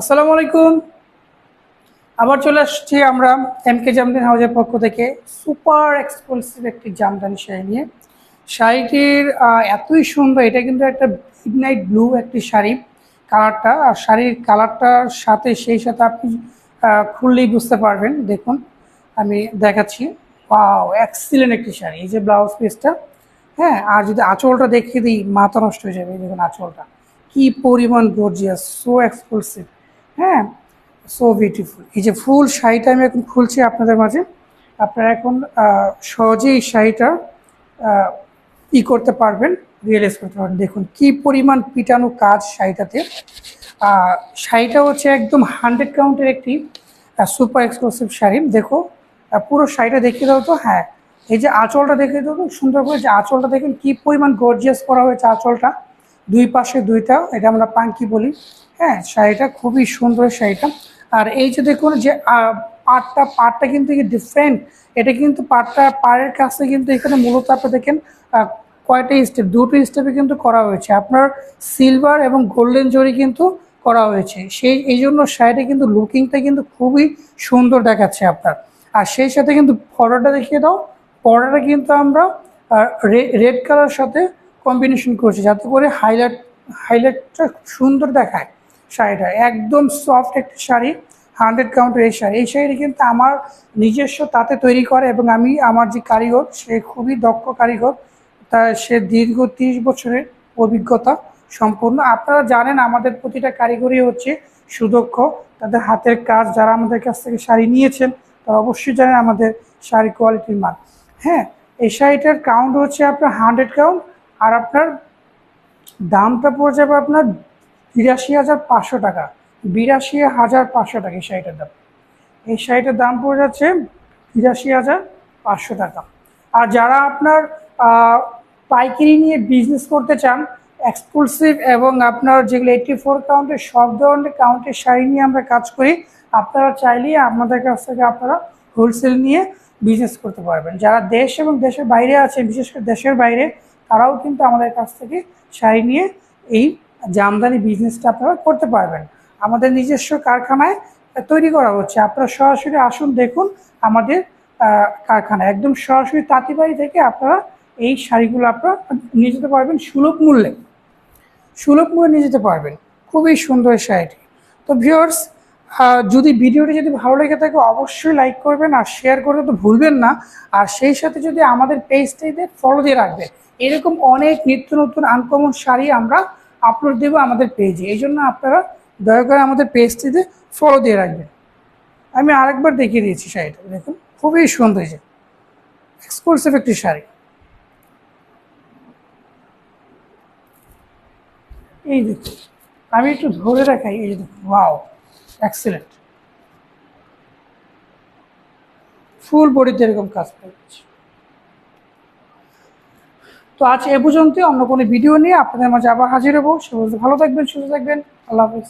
আসসালামু আলাইকুম। আবার চলে আসছি আমরা এম কে জামদানি হাউজের পক্ষ থেকে সুপার এক্সক্লুসিভ একটি জামদানি শাড়ি নিয়ে। শাড়িটির এতই সুন্দর, এটা কিন্তু একটা নাইট ব্লু একটি শাড়ি কালারটা। আর শাড়ির কালারটার সাথে সেই সাথে আপনি খুললেই বুঝতে পারবেন। দেখুন, আমি দেখাচ্ছি। ওয়াও এক্সিলেন্ট একটি শাড়ি। এই যে ব্লাউজ পিসটা হ্যাঁ আর যদি আঁচলটা দেখিয়ে দিই, মাথা নষ্ট হয়ে যাবে। দেখুন আঁচলটা। কি পরিমাণ গর্জিয়াস সো এক্সক্লুসিভ হ্যাঁ? সো বিউটিফুল এই যে ফুল শাড়িটা আমি এখন খুলছি আপনাদের মাঝে। আপনারা এখন সহজেই এই শাড়িটা ই করতে পারবেন রিয়েলাইজ করতে পারবেন। দেখুন কি পরিমাণ পিটানো কাজ শাড়িটাতে। শাড়িটা হচ্ছে একদম হান্ড্রেড কাউন্টের একটি সুপার এক্সক্লুসিভ শাড়ি। দেখো পুরো শাড়িটা দেখিয়ে দাও তো। হ্যাঁ এই যে আঁচলটা দেখিয়ে দাও তো, সুন্দর করে যে আঁচলটা দেখুন, কি পরিমাণ গর্জিয়াস করা হয়েছে আঁচলটা। দুই পাশে দুইটা, এটা আমরা পাঙ্কি বলি। হ্যাঁ শাড়িটা খুবই সুন্দর শাড়িটা। আর এই যে দেখুন যে পাটটা পাটটা কিন্তু ডিফারেন্ট এটা কিন্তু পাটটা, পাড়ের কাছে কিন্তু এখানে মূলত আপনি দেখেন কয়টা স্টেপ দুটো স্টেপে কিন্তু করা হয়েছে। আপনার সিলভার এবং গোল্ডেন জরি কিন্তু করা হয়েছে। সেই, এই জন্য শাড়িটা কিন্তু লুকিংটা কিন্তু খুবই সুন্দর দেখাচ্ছে আপনার। আর সেই সাথে কিন্তু পর্দাটা দেখিয়ে দাও। পর্দাটা কিন্তু আমরা রেড কালার সাথে কম্বিনেশন করছি, যাতে করে হাইলাইট হাইলাইটটা সুন্দর দেখায়। শাড়িটা। একদম সফট একটি শাড়ি হান্ড্রেড কাউন্টের এই শাড়ি। এই শাড়িটি কিন্তু আমার নিজস্ব তাতে তৈরি করে এবং আমি আমার যে কারিগর, সে খুবই দক্ষ কারিগর। তা সে দীর্ঘ তিরিশ বছরের অভিজ্ঞতা সম্পূর্ণ। আপনারা জানেন আমাদের প্রতিটা কারিগরই হচ্ছে সুদক্ষ। তাদের হাতের কাজ যারা আমাদের কাছ থেকে শাড়ি নিয়েছেন, তারা অবশ্যই জানেন আমাদের শাড়ি কোয়ালিটির মান। হ্যাঁ এই শাড়িটার কাউন্ট হচ্ছে আপনার হান্ড্রেড কাউন্ট আর আপনার দামটা পড়ে যাবে আপনার বিরাশি হাজার পাঁচশো টাকা, বিরাশি হাজার পাঁচশো টাকা এই শাড়িটার দাম। এই শাড়িটার দাম পড়ে যাচ্ছে বিরাশি হাজার পাঁচশো টাকা। আর যারা আপনার পাইকারি নিয়ে বিজনেস করতে চান এক্সক্লুসিভ এবং আপনার যেগুলো এইটটি ফোর কাউন্টের সব ধরনের কাউন্টের শাড়ি নিয়ে আমরা কাজ করি, আপনারা চাইলেই আমাদের কাছ থেকে আপনারা হোলসেল নিয়ে বিজনেস করতে পারবেন। যারা দেশ এবং দেশের বাইরে আছে বিশেষ করে দেশের বাইরে, তারাও কিন্তু আমাদের কাছ থেকে শাড়ি নিয়ে এই জামদানি বিজনেসটা আপনারা করতে পারবেন। আমাদের নিজস্ব কারখানায় তৈরি করা হচ্ছে। আপনারা সরাসরি আসুন, দেখুন আমাদের কারখানা। একদম সরাসরি তাঁতিবাড়ি থেকে আপনারা এই শাড়িগুলো আপনারা নিয়ে যেতে পারবেন সুলভ মূল্যে। সুলভ মূল্যে নিয়ে যেতে পারবেন। খুবই সুন্দর শাড়িটি। তো ভিউয়ার্স যদি ভিডিওটি যদি ভালো লেগে থাকে, অবশ্যই লাইক করবেন আর শেয়ার করতে তো ভুলবেন না। আর সেই সাথে যদি আমাদের পেজটিতে ফলো দিয়ে রাখবেন। এরকম অনেক নিত্য নতুন আনকমন শাড়ি আমরা আপলোড দেবো আমাদের পেজে এই জন্য আপনারা দয়া করে আমাদের পেজটিতে ফলো দিয়ে রাখবেন। আমি আরেকবার দেখিয়ে দিয়েছি শাড়িটা, দেখুন, খুবই সুন্দর যে এক্সক্লুসিভ একটি শাড়ি। এই দেখুন, আমি একটু ধরে রাখাই এই দেখুন ওয়াও এক্সেলেন্ট ফুল বডিতে এরকম কাজ করছে। তো আজ এ পর্যন্ত অন্য কোনো ভিডিও নিয়ে আপনাদের মাঝে আবার হাজির হব। সে ভালো থাকবেন, সুস্থ থাকবেন। আল্লাহ হাফিজ।